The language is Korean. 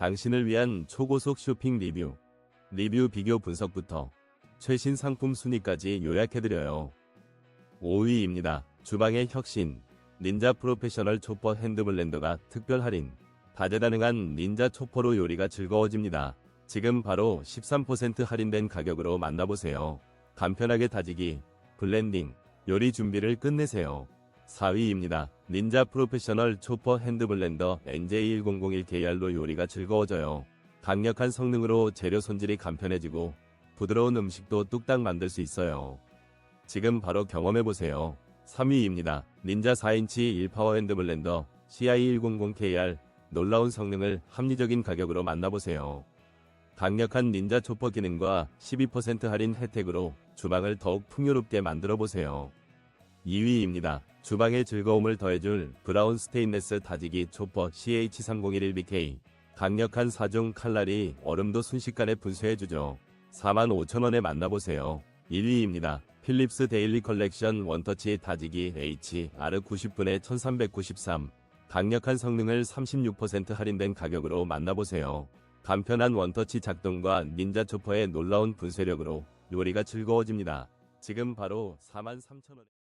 당신을 위한 초고속 쇼핑 리뷰, 리뷰 비교 분석부터 최신 상품 순위까지 요약해드려요. 5위입니다. 주방의 혁신, 닌자 프로페셔널 초퍼 핸드블렌더가 특별 할인, 다재다능한 닌자 초퍼로 요리가 즐거워집니다. 지금 바로 13% 할인된 가격으로 만나보세요. 간편하게 다지기, 블렌딩, 요리 준비를 끝내세요. 4위입니다. 닌자 프로페셔널 초퍼 핸드블렌더 NJ1001KR로 요리가 즐거워져요. 강력한 성능으로 재료 손질이 간편해지고 부드러운 음식도 뚝딱 만들 수 있어요. 지금 바로 경험해보세요. 3위입니다. 닌자 4인치 1파워 핸드블렌더 CI100KR 놀라운 성능을 합리적인 가격으로 만나보세요. 강력한 닌자 초퍼 기능과 12% 할인 혜택으로 주방을 더욱 풍요롭게 만들어보세요. 2위입니다. 주방의 즐거움을 더해줄 브라운 스테인레스 다지기 초퍼 CH3011BK 강력한 4중 칼날이 얼음도 순식간에 분쇄해주죠. 45,000원에 만나보세요. 1위입니다. 필립스 데일리 컬렉션 원터치 다지기 HR90분에 1393 강력한 성능을 36% 할인된 가격으로 만나보세요. 간편한 원터치 작동과 닌자 초퍼의 놀라운 분쇄력으로 요리가 즐거워집니다. 지금 바로 43,000원